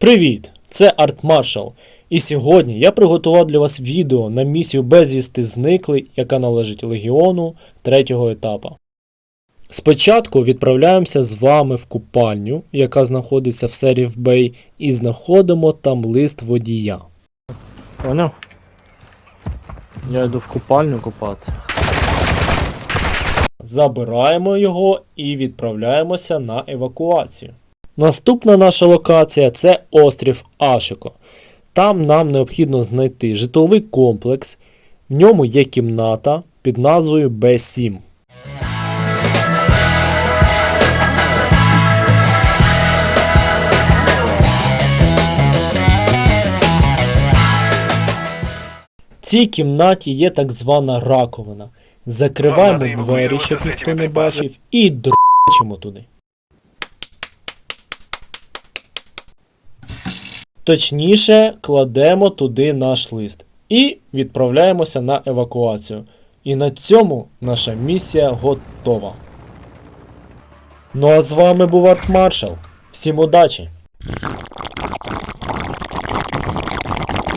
Привіт! Це Арт Маршал. І сьогодні я приготував для вас відео на місію безвісти зниклий, яка належить легіону третього етапа. Спочатку відправляємося з вами в купальню, яка знаходиться в Серіф Бей, і знаходимо там лист водія. Понял? Я йду в купальню купатися. Забираємо його і відправляємося на евакуацію. Наступна наша локація це острів Ашико. Там нам необхідно знайти житловий комплекс. В ньому є кімната під назвою Б7. В цій кімнаті є так звана раковина. Закриваємо двері, щоб ніхто не бачив, і дрочимо туди. Точніше, кладемо туди наш лист і відправляємося на евакуацію. І на цьому наша місія готова. Ну а з вами був Арт Маршал. Всім удачі!